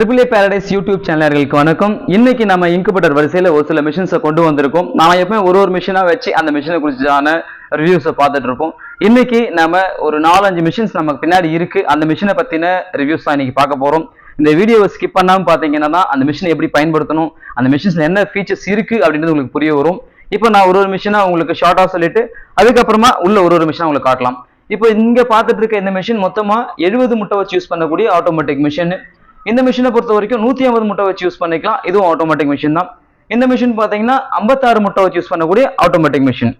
Triple A paradise YouTube சேனலர்களுக்கு வணக்கம். இன்னைக்கு நம்ம இன்குபேட்டர் வரிசையில் ஒரு சில மிஷின்ஸை கொண்டு வந்திருக்கோம். நான் எப்பவுமே ஒரு ஒரு மிஷினாக வச்சு அந்த மிஷினை குறிச்சான ரிவ்யூஸை பார்த்துட்டு இருப்போம். இன்னைக்கு நம்ம ஒரு நாலஞ்சு மிஷின்ஸ் நமக்கு பின்னாடி இருக்கு. அந்த மிஷினை பற்றின ரிவ்யூஸ் தான் இன்னைக்கு பார்க்க போகிறோம் இந்த வீடியோவை ஸ்கிப் பண்ணாமல் பார்த்தீங்கன்னா தான் அந்த மிஷினை எப்படி பயன்படுத்தணும் அந்த மிஷின்ஸ்ல என்ன ஃபீச்சர்ஸ் இருக்கு அப்படின்றது உங்களுக்கு புரிய வரும். இப்போ நான் ஒரு ஒரு மிஷினாக உங்களுக்கு ஷார்ட்டாக சொல்லிட்டு அதுக்கப்புறமா உள்ள ஒரு ஒரு மிஷினாக உங்களுக்கு காட்டலாம். இப்போ இங்கே பார்த்துட்டு இருக்க இந்த மிஷின் மொத்தமாக எழுபது முட்டை வச்சு யூஸ் பண்ணக்கூடிய ஆட்டோமேட்டிக் மிஷின் இந்த மிஷினை பொறுத்த வரைக்கும் நூத்தி ஐம்பது முட்டை வச்சு யூஸ் பண்ணிக்கலாம். இதுவும் ஆட்டோமேட்டிக் மிஷின் தான். இந்த மிஷின் பாத்தீங்கன்னா ஐம்பத்தாறு முட்டை வச்சு யூஸ் பண்ணக்கூடிய ஆட்டோமேட்டிக் மிஷின்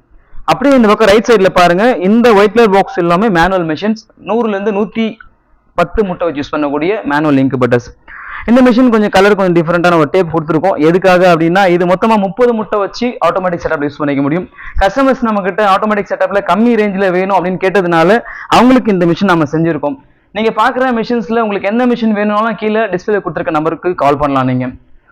அப்படியே இந்த பக்கம் ரைட் சைடில் பாருங்க. இந்த ஒயிட் கலர் பாக்ஸ் எல்லாமே மேனுவல் மிஷின்ஸ் நூறுல இருந்து நூத்தி பத்து முட்டை வச்சு யூஸ் பண்ணக்கூடிய மேனுவல் இன்குபேட்டர்ஸ் இந்த மிஷின் கொஞ்சம் கலர் கொஞ்சம் டிஃப்ரெண்டான ஒரு டேப் கொடுத்துருக்கோம். எதுக்காக அப்படின்னா இது மொத்தமாக முப்பது முட்டை வச்சு ஆட்டோமேட்டிக் செட்டப் யூஸ் பண்ணிக்க முடியும். கஸ்டமர்ஸ் நம்ம கிட்ட ஆட்டோமேட்டிக் செட்டப்பில் கம்மி ரேஞ்சில் வேணும் அப்படின்னு கேட்டதுனால அவங்களுக்கு இந்த மிஷின் நம்ம செஞ்சுருக்கோம். நீங்க பாக்குற மிஷின்ஸ்ல உங்களுக்கு எந்த மிஷின் வேணும்னாலும் கீழே டிஸ்பிளே கொடுத்துருக்க நம்பருக்கு கால் பண்ணலாம் நீங்க.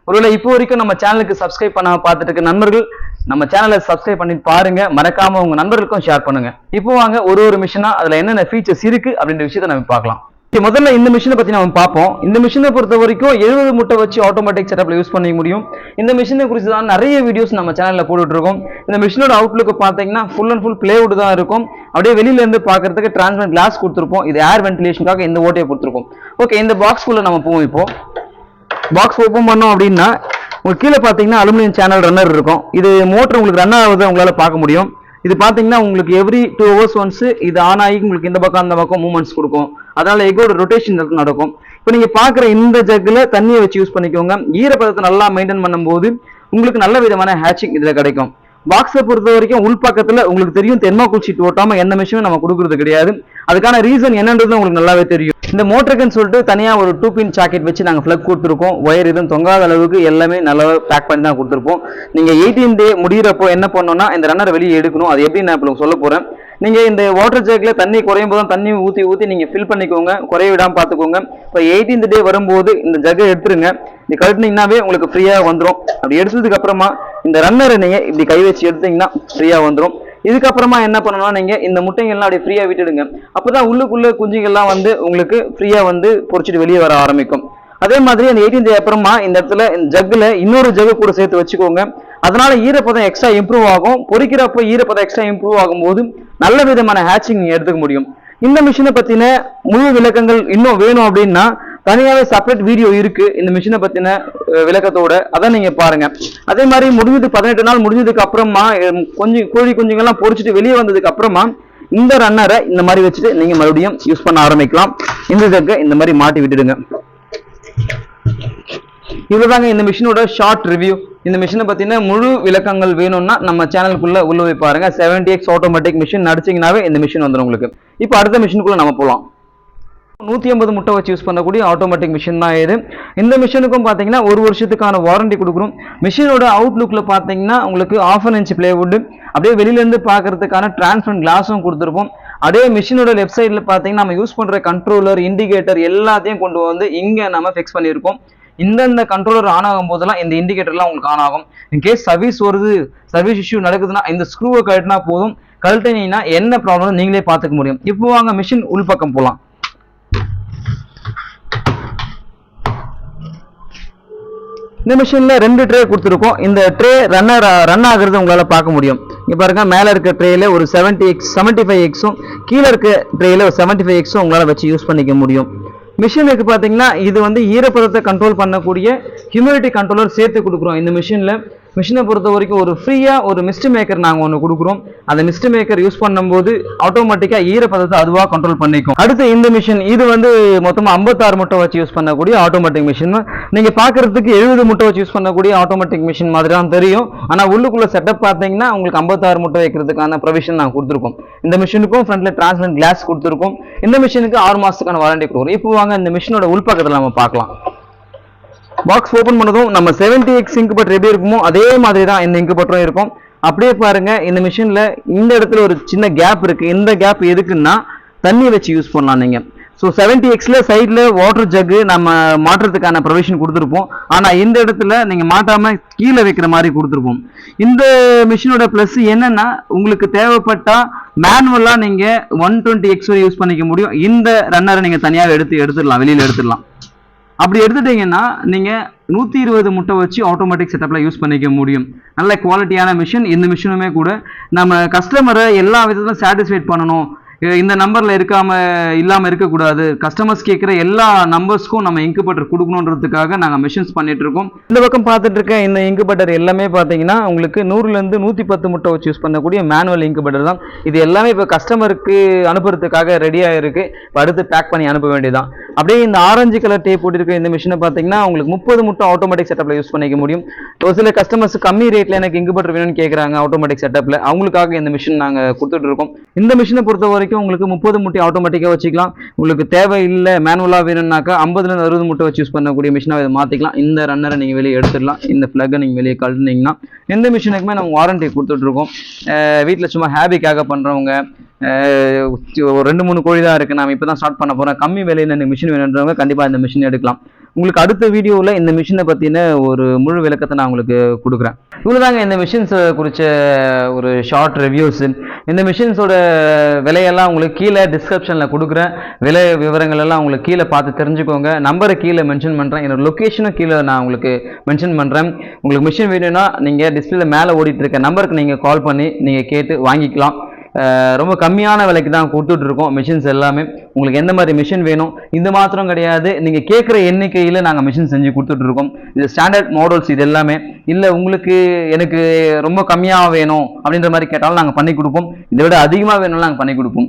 ஒருவேளை இப்போ வரைக்கும் நம்ம சேனலுக்கு சப்ஸ்கிரைப் பண்ணாமல் பார்த்துட்டு இருக்க நண்பர்கள் நம்ம சேனலை சப்ஸ்கிரைப் பண்ணி பாருங்க. மறக்காம உங்க நண்பர்களுக்கும் ஷேர் பண்ணுங்க. இப்போ வாங்க ஒரு ஒரு மிஷினா அதுல என்னென்ன ஃபீச்சர்ஸ் இருக்கு அப்படின்ற விஷயத்தை நம்ம பார்க்கலாம். முதல்ல இந்த மிஷினை பற்றி நம்ம பார்ப்போம். இந்த மிஷினை பொறுத்த வரைக்கும் எழுபது முட்டை வச்சு ஆட்டோமேட்டிக் செட்டப்பில் யூஸ் பண்ணிக்க முடியும். இந்த மிஷினை குறித்து தான் நிறைய வீடியோஸ் நம்ம சேனலில் போட்டுட்ருக்கோம். இந்த மிஷினோட அவுட்லுக்கு பார்த்தீங்கன்னா ஃபுல் அண்ட் ஃபுல் பிளேவுட் தான் இருக்கும். அப்படியே வெளியிலேருந்து பார்க்குறதுக்கு பார்க்கறதுக்கு டிரான்ஸ்பரண்ட் கிளாஸ் கொடுத்துருப்போம். இது ஏர் வென்டிலேஷனுக்காக இந்த ஓட்டையை கொடுத்துருக்கோம். ஓகே இந்த பாக்ஸ்குள்ள நம்ம போவோம் இப்போ. பாக்ஸ் ஓப்பன் பண்ணோம் அப்படின்னா உங்களுக்கு கீழே பார்த்தீங்கன்னா அலுமினியம் சேனல் ரன்னர் இருக்கும். இது மோட்டர் உங்களுக்கு ரன் ஆகுது உங்களால் பார்க்க முடியும். இது பார்த்தீங்கன்னா உங்களுக்கு எவ்ரி டூ ஹவர்ஸ் ஒன்ஸ் இது ஆன் ஆகி உங்களுக்கு இந்த பக்கம் அந்த பக்கம் மூவ்மெண்ட்ஸ் கொடுக்கும். அதனால எக்கோட ரொட்டேஷன் நடக்கும். இப்போ நீங்க பார்க்குற இந்த ஜக்கில் தண்ணியை வச்சு யூஸ் பண்ணிக்கோங்க. ஈரப்பதத்தை நல்லா மெயின்டைன் பண்ணும்போது உங்களுக்கு நல்ல விதமான ஹேச்சிங் இதுல கிடைக்கும். பாக்ஸை பொறுத்த வரைக்கும் உள்பக்கத்தில் உங்களுக்கு தெரியும் தென்மா ஷீட் ஓட்டாம எந்த மிஷினும் நம்ம கொடுக்கறது கிடையாது. அதுக்கான ரீசன் என்னன்றது உங்களுக்கு நல்லாவே தெரியும். இந்த மோட்டருக்குன்னு சொல்லிட்டு தனியா ஒரு டூ பின் சாக்கெட் வச்சு நாங்க பிளக் கொடுத்துருக்கோம். ஒயர் எதுவும் தொங்காத அளவுக்கு எல்லாமே நல்லா பேக் பண்ணி தான் கொடுத்துருப்போம். நீங்க எயிட்டீன் டே முடியிறப்போ என்ன பண்ணோம்னா இந்த ரன்னரை வெளியே எடுக்கணும். அது எப்படி நான் இப்போ சொல்ல போறேன். நீங்க இந்த வாட்டர் ஜேக்ல தண்ணி குறையும் போது தண்ணி ஊத்தி ஊத்தி நீங்க ஃபில் பண்ணிக்கோங்க. குறைய விடாம பாத்துக்கோங்க. இப்போ எயிட்டீன்த் டே வரும்போது இந்த ஜக்கை எடுத்துருங்க. இது கழட்டினீங்கன்னாவே உங்களுக்கு ஃப்ரீயா வந்துடும் அப்படி எடுத்ததுக்கு அப்புறமா இந்த ரன்னரை நீங்க இப்படி கை வச்சு எடுத்தீங்கன்னா ஃப்ரீயா வந்துடும் இதுக்கப்புறமா என்ன பண்ணணும்னா நீங்க இந்த முட்டைங்கள்லாம் அப்படியே ஃப்ரீயா விட்டுடுங்க. அப்பதான் உள்ளுக்குள்ள குஞ்சுகள்லாம் வந்து உங்களுக்கு ஃப்ரீயா வந்து பொறிச்சிட்டு வெளியே வர ஆரம்பிக்கும். அதே மாதிரி அந்த எயிட்டீன் டே அப்புறமா இந்த இடத்துல இந்த இன்னொரு ஜக்கு கூட சேர்த்து வச்சுக்கோங்க. அதனால ஈரப்பதம் எக்ஸ்ட்ரா இம்ப்ரூவ் ஆகும். பொறிக்கிறப்ப ஈரப்பதம் எக்ஸ்ட்ரா இம்ப்ரூவ் ஆகும்போது நல்ல விதமான ஹேச்சிங் நீங்கள் எடுத்துக்க முடியும். இந்த மிஷினை பற்றின முழு விளக்கங்கள் இன்னும் வேணும் அப்படின்னா தனியாக செப்பரேட் வீடியோ இருக்கு. இந்த மிஷினை பத்தின விளக்கத்தோட. அதை நீங்க பாருங்க. அதே மாதிரி முடிஞ்சது பதினெட்டு நாள் முடிஞ்சதுக்கு அப்புறமா கொஞ்சம் கோழி குஞ்சுங்கெல்லாம் பொறிச்சிட்டு வெளியே வந்ததுக்கு அப்புறமா இந்த ரன்னரை இந்த மாதிரி வச்சுட்டு நீங்க மறுபடியும் யூஸ் பண்ண ஆரம்பிக்கலாம். இந்த இதற்கு இந்த மாதிரி மாட்டி விட்டுடுங்க. இதுதாங்க இந்த மிஷினோட ஷார்ட் ரிவ்யூ இந்த மிஷினை பத்தின முழு விளக்கங்கள் வேணும்னா நம்ம சேனலுக்குள்ள உள்ள போய் பாருங்க. 70x எக்ஸ் ஆட்டோமேட்டிக் மிஷின் நடிச்சிங்கனாவே இந்த மிஷின் வந்துடும் உங்களுக்கு. இப்போ அடுத்த மிஷினுக்குள்ள நம்ம போகலாம் நூற்றி ஐம்பது முட்டை வச்சு யூஸ் பண்ணக்கூடிய ஆட்டோமேட்டிக் மிஷின் தான் இது. இந்த மிஷினுக்கும் பார்த்தீங்கன்னா ஒரு வருஷத்துக்கான வாரண்டி கொடுக்குறோம் மிஷினோட அவுட்லுக்கில் பார்த்தீங்கன்னா உங்களுக்கு ஆஃப் அன் இன்ச் பிளேவுட்டு அப்படியே வெளியிலேருந்து பார்க்கறதுக்கான டிரான்ஸ்பரண்ட் கிளாஸும் கொடுத்துருப்போம். அதே மிஷினோட லெஃப்ட் சைடில் பார்த்தீங்கன்னா நம்ம யூஸ் பண்ணுற கண்ட்ரோலர் இண்டிகேட்டர் எல்லாத்தையும் கொண்டு வந்து இங்கே நம்ம ஃபிக்ஸ் பண்ணியிருக்கோம். இந்தந்த கண்ட்ரோலர் ஆன் ஆகும் போதெல்லாம் இந்த இண்டிகேட்டர்லாம் உங்களுக்கு ஆன் ஆகும். இன்கேஸ் சர்வீஸ் வருது சர்வீஸ் இஷ்யூ நடக்குதுன்னா இந்த ஸ்க்ரூவை கழட்டினா போதும். கழட்டினீங்கன்னா என்ன ப்ராப்ளம் நீங்களே பார்த்துக்க முடியும். இப்போ வாங்க மிஷின் உள்பக்கம் போகலாம் இந்த மிஷினில் ரெண்டு ட்ரே கொடுத்துருக்கோம். இந்த ட்ரே ரன்னர் ரன் ஆகிறது உங்களால் பார்க்க முடியும். இங்கே பாருங்கள் மேலே இருக்க ட்ரேயில் ஒரு 70 எக்ஸ் செவன்ட்டி ஃபைவ் எக்ஸும் கீழே இருக்க ட்ரேயில் ஒரு செவன்ட்டி ஃபைவ் எக்ஸும் உங்களால் வச்சு யூஸ் பண்ணிக்க முடியும். மிஷினுக்கு பார்த்தீங்கன்னா இது வந்து ஈரப்பதத்தை கண்ட்ரோல் பண்ணக்கூடிய ஹியூமிடிட்டி கண்ட்ரோலர் சேர்த்து கொடுக்குறோம். இந்த மிஷினில் மிஷினை பொறுத்த வரைக்கும் ஒரு ஃப்ரீயாக ஒரு மிஸ்ட் மேக்கர் நாங்கள் ஒன்று கொடுக்குறோம். அந்த மிஸ்ட் மேக்கர் யூஸ் பண்ணும்போது ஆட்டோமேட்டிக்காக ஈரப்பதத்தை அதுவாக கண்ட்ரோல் பண்ணிக்கும். அடுத்து இந்த மிஷின் இது வந்து மொத்தமாக ஐம்பத்தாறு முட்டை வச்சு யூஸ் பண்ணக்கூடிய ஆட்டோமேட்டிக் மிஷின் நீங்கள் பார்க்கறதுக்கு எழுபது முட்டை வச்சு யூஸ் பண்ணக்கூடிய ஆட்டோமேட்டிக் மிஷின் மாதிரி தான் தெரியும். ஆனால் உள்ளுக்குள்ள செட்டப் பார்த்தீங்கன்னா உங்களுக்கு ஐம்பத்தாறு முட்டை வைக்கிறதுக்கான ப்ரொவிஷன் நாங்கள் கொடுத்துருக்கோம். இந்த மிஷினுக்கும் ஃப்ரண்ட்டில் டிரான்ஸ்பரண்ட் கிளாஸ் கொடுத்துருக்கோம். இந்த மிஷினுக்கு ஆறு மாதத்துக்கான வாரண்டி கொடுக்குறோம் இப்போ வாங்க இந்த மிஷினோட உள்பக்கத்தில் நம்ம பார்க்கலாம். பாக்ஸ் ஓப்பன் பண்ணதும் நம்ம 70x எக்ஸ் இங்கு பட்டர் எப்படி இருக்குமோ அதே மாதிரி தான் இந்த இங்கு பட்டரும் இருக்கும். அப்படியே பாருங்க இந்த மிஷினில் இந்த இடத்துல ஒரு சின்ன கேப் இருக்கு. இந்த கேப் எதுக்குன்னா தண்ணி வச்சு யூஸ் பண்ணலாம் நீங்க. ஸோ செவன்டி எக்ஸில் சைடில் வாட்டர் ஜக்கு நம்ம மாற்றுறதுக்கான ப்ரொவிஷன் கொடுத்துருப்போம். ஆனால் இந்த இடத்துல நீங்கள் மாட்டாமல் கீழே வைக்கிற மாதிரி கொடுத்துருப்போம். இந்த மிஷினோட ப்ளஸ் என்னென்னா உங்களுக்கு தேவைப்பட்டால் மேனுவலாக நீங்கள் ஒன் டுவெண்ட்டி எக்ஸ் வரை யூஸ் பண்ணிக்க முடியும். இந்த ரன்னரை நீங்கள் தனியாக எடுத்து எடுத்துடலாம் வெளியில் எடுத்துடலாம். அப்படி எடுத்துட்டீங்கன்னா நீங்கள் நூற்றி இருபது முட்டை வச்சு ஆட்டோமேட்டிக் செட்டப்பில் யூஸ் பண்ணிக்க முடியும். நல்ல குவாலிட்டியான மிஷின் இந்த மிஷினுமே கூட நம்ம கஸ்டமரை எல்லா விதத்திலும் சாட்டிஸ்ஃபைட் பண்ணணும். இந்த நம்பரில் இருக்காம இல்லாமல் இருக்கக்கூடாது. கஸ்டமர்ஸ் கேட்குற எல்லா நம்பர்ஸ்க்கும் நம்ம இன்குபேட்டர் கொடுக்கணுன்றதுக்காக நாங்கள் மிஷின்ஸ் பண்ணிட்டு இருக்கோம். இந்த பக்கம் பார்த்துட்டு இருக்க இந்த இன்குபேட்டர் எல்லாமே பார்த்தீங்கன்னா உங்களுக்கு நூறுலேருந்து நூற்றி பத்து முட்டை வச்சு யூஸ் பண்ணக்கூடிய மேனுவல் இன்குபேட்டர் தான். இது எல்லாமே இப்போ கஸ்டமருக்கு அனுப்புறதுக்காக ரெடியாக இருக்கு இப்போ அடுத்து பேக் பண்ணி அனுப்ப வேண்டியதான் அப்படியே இந்த ஆரஞ்சு கலர் டேப் போட்டிருக்க இந்த மிஷினை பார்த்தீங்கன்னா உங்களுக்கு முப்பது முட்டை ஆட்டோமேட்டிக் செட்டப்பில் யூஸ் பண்ணிக்க முடியும். ஒரு சில கஸ்டமர்ஸ் கம்மி ரேட்டில் எனக்கு இன்குபேட்டர் வேணும்னு கேட்குறாங்க ஆட்டோமேட்டிக் செட்டப்பில் அவங்களுக்காக இந்த மிஷின் நாங்கள் கொடுத்துட்டு இருக்கோம். இந்த மிஷினை பொறுத்த வரைக்கும் உங்களுக்கு முப்பது முட்டை ஆட்டோமேட்டிக்காக வச்சுக்கலாம். உங்களுக்கு தேவை இல்லை மேனுவலாக வேணும்னாக்கா ஐம்பதுலேருந்து அறுபது முட்டை வச்சு யூஸ் பண்ணக்கூடிய மிஷினாக இதை மாற்றிக்கலாம் இந்த ரன்னரை நீங்கள் வெளியே எடுத்துடலாம். இந்த ஃப்ளக்கை நீங்கள் வெளியே கழட்டினீங்கன்னா எந்த மிஷினுக்குமே நம்ம வாரண்டி கொடுத்துட்ருக்கோம் வீட்டில் சும்மா ஹேபிக்காக பண்ணுறவங்க ஒரு ரெண்டு மூணு கோழி தான் இருக்குது நான் இப்போ தான் ஸ்டார்ட் பண்ண போகிறேன் கம்மி விலையில் இந்த மிஷின் வேணுன்றவங்க கண்டிப்பாக இந்த மிஷின் எடுக்கலாம். உங்களுக்கு அடுத்த வீடியோவில் இந்த மிஷினை பற்றின ஒரு முழு விளக்கத்தை நான் உங்களுக்கு கொடுக்குறேன். இவ்வளோதாங்க இந்த மிஷின்ஸ் குறித்த ஒரு ஷார்ட் ரிவ்யூஸ் இந்த மிஷின்ஸோட விலையெல்லாம் உங்களுக்கு கீழே டிஸ்கிரிப்ஷனில் கொடுக்குறேன். விலை விவரங்கள் எல்லாம் உங்களுக்கு கீழே பார்த்து தெரிஞ்சுக்கோங்க. நம்பரை கீழே மென்ஷன் பண்ணுறேன் என்னோட லொக்கேஷனும் கீழே நான் உங்களுக்கு மென்ஷன் பண்ணுறேன் உங்களுக்கு மிஷின் வேணும்னா நீங்கள் டிஸ்பிளே மேலே ஓடிட்டு இருக்க நம்பருக்கு நீங்கள் கால் பண்ணி நீங்கள் கேட்டு வாங்கிக்கலாம். ரொம்ப கம்மியான விலைக்கு தான் கொடுத்துட்டு இருக்கோம் மிஷின்ஸ் எல்லாமே. உங்களுக்கு எந்த மாதிரி மிஷின் வேணும் இந்த மாத்திரம் கிடையாது. நீங்கள் கேட்குற எண்ணிக்கையில் நாங்கள் மிஷின் செஞ்சு கொடுத்துட்டு இருக்கோம் இது ஸ்டாண்டர்ட் மாடல்ஸ் இது எல்லாமே. இல்லை உங்களுக்கு எனக்கு ரொம்ப கம்மியாக வேணும் அப்படின்ற மாதிரி கேட்டாலும் நாங்கள் பண்ணி கொடுப்போம். இதை விட அதிகமாக வேணும்னாலும் நாங்கள் பண்ணி கொடுப்போம்.